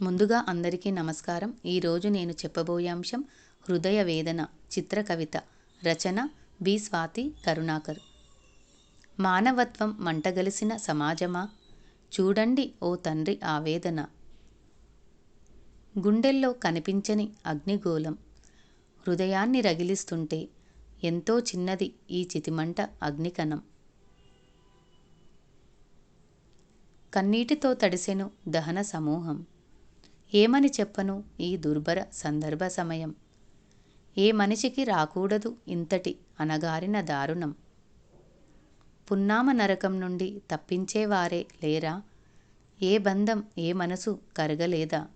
ముందుగా అందరికీ నమస్కారం. ఈరోజు నేను చెప్పబోయే అంశం హృదయ వేదన చిత్ర కవిత రచన బి. స్వాతి కరుణాకర్. మానవత్వం మంటగలిసిన సమాజమా? చూడండి ఓ తండ్రి ఆవేదన. గుండెల్లో కనిపించని అగ్నిగోళం. హృదయాన్ని రగిలిస్తుంటే ఎంతో చిన్నది ఈ చితిమంట అగ్నికణం. కన్నీటితో తడిసెను దహన సమూహం. ఏమని చెప్పను ఈ దుర్భర సందర్భ సమయం? ఏ మనిషికి రాకూడదు ఇంతటి అనగారిన దారుణం. పున్నామ నరకం నుండి తప్పించేవారే లేరా? ఏ బంధం ఏ మనసు కరగలేదా?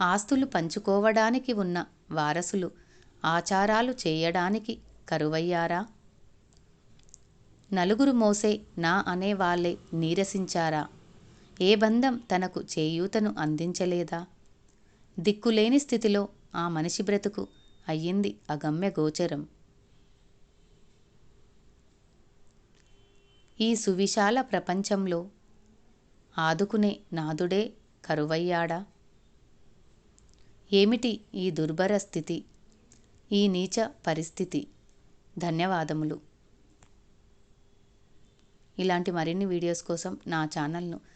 ఆస్తులు పంచుకోవడానికి ఉన్న వారసులు ఆచారాలు చేయడానికి కరువయ్యారా? నలుగురు మోసే నా అనే వాళ్ళే నీరసించారా? ఏ బంధం తనకు చేయూతను అందించలేదా? దిక్కులేని స్థితిలో ఆ మనిషి బ్రతుకు అయ్యింది అగమ్య గోచరం. ఈ సువిశాల ప్రపంచంలో ఆదుకునే నాదుడే కరువయ్యాడా? ఏమిటి ఈ దుర్భర స్థితి? ఈ నీచ పరిస్థితి? ధన్యవాదములు. ఇలాంటి మరిన్ని వీడియోస్ కోసం నా ఛానల్ను